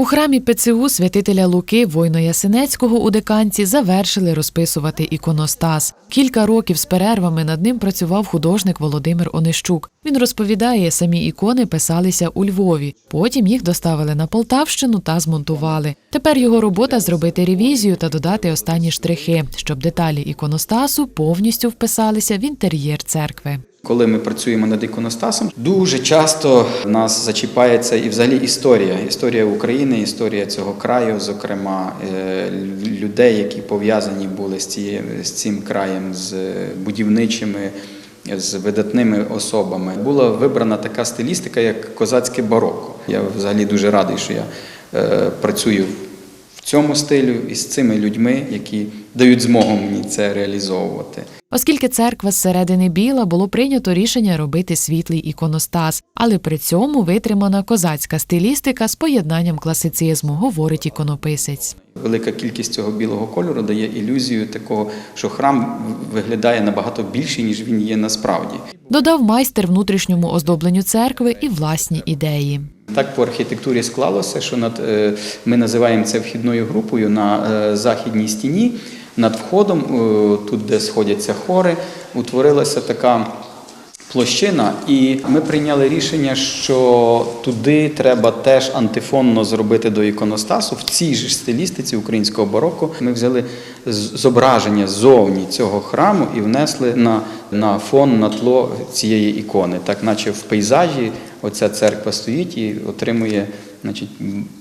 У храмі ПЦУ святителя Луки Войно-Ясенецького у Деканці завершили розписувати іконостас. Кілька років з перервами над ним працював художник Володимир Онищук. Він розповідає, самі ікони писалися у Львові. Потім їх доставили на Полтавщину та змонтували. Тепер його робота зробити ревізію та додати останні штрихи, щоб деталі іконостасу повністю вписалися в інтер'єр церкви. Коли ми працюємо над іконостасом, дуже часто нас зачіпається і взагалі історія. Історія України, історія цього краю, зокрема е, людей, які пов'язані були з цим краєм, з будівничими, з видатними особами. Була вибрана така стилістика, як козацьке бароко. Я взагалі дуже радий, що я е, працюю в цьому стилю і з цими людьми, які дають змогу мені це реалізовувати. Оскільки церква зсередини біла, було прийнято рішення робити світлий іконостас, але при цьому витримана козацька стилістика з поєднанням класицизму, говорить іконописець. Велика кількість цього білого кольору дає ілюзію такого, що храм виглядає набагато більше, ніж він є насправді. Додав майстер внутрішньому оздобленню церкви і власні ідеї. Так по архітектурі склалося, що над е, ми називаємо це вхідною групою на е, західній стіні. Над входом, е, тут де сходяться хори, утворилася така площина, і ми прийняли рішення, що туди треба теж антифонно зробити до іконостасу в цій ж стилістиці українського бароко. Ми взяли зображення ззовні цього храму і внесли на, на фон на тло цієї ікони, так наче в пейзажі оця церква стоїть і отримує значить,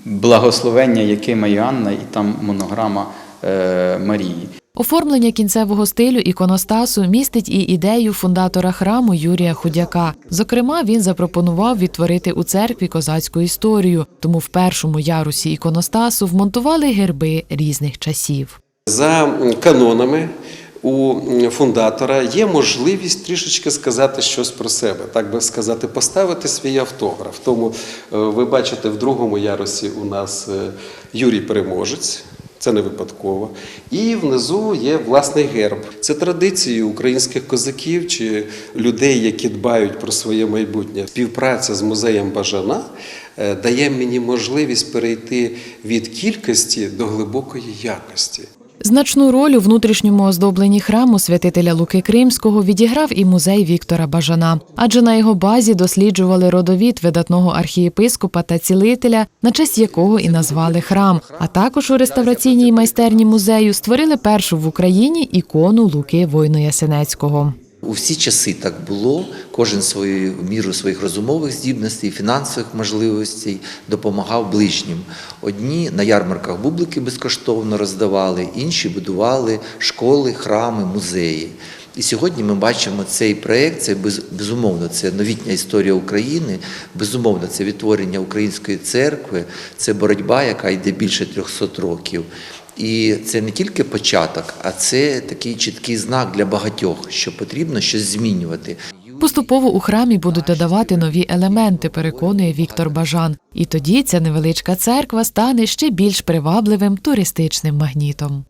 благословення Якима і Анна, і там монограма е, Марії. Оформлення кінцевого стилю іконостасу містить і ідею фундатора храму Юрія Худяка. Зокрема, він запропонував відтворити у церкві козацьку історію, тому в першому ярусі іконостасу вмонтували герби різних часів. За канонами у фундатора є можливість трішечки сказати щось про себе, так би сказати, поставити свій автограф. Тому е, ви бачите, в другому ярусі у нас е, Юрій Переможець. Це не випадково. І внизу є власний герб. Це традиції українських козаків чи людей, які дбають про своє майбутнє. Співпраця з музеєм Бажана е, дає мені можливість перейти від кількості до глибокої якості. Значну роль у внутрішньому оздобленні храму святителя Луки Кримського відіграв і музей Віктора Бажана, адже на його базі досліджували родовід видатного архієпископа та цілителя, на честь якого і назвали храм. А також у реставраційній майстерні музею створили першу в Україні ікону Луки Войно-Ясенецького. У всі часи так було. Кожен свою міру своїх розумових здібностей, фінансових можливостей допомагав ближнім. Одні на ярмарках бублики безкоштовно роздавали, інші будували школи, храми, музеї. І сьогодні ми бачимо цей проєкт, це без- безумовно, це новітня історія України, безумовно, це відтворення української церкви, це боротьба, яка йде більше 300 років. І це не тільки початок, а це такий чіткий знак для багатьох, що потрібно щось змінювати. Поступово у храмі будуть додавати нові елементи, переконує Віктор Бажан. І тоді ця невеличка церква стане ще більш привабливим туристичним магнітом.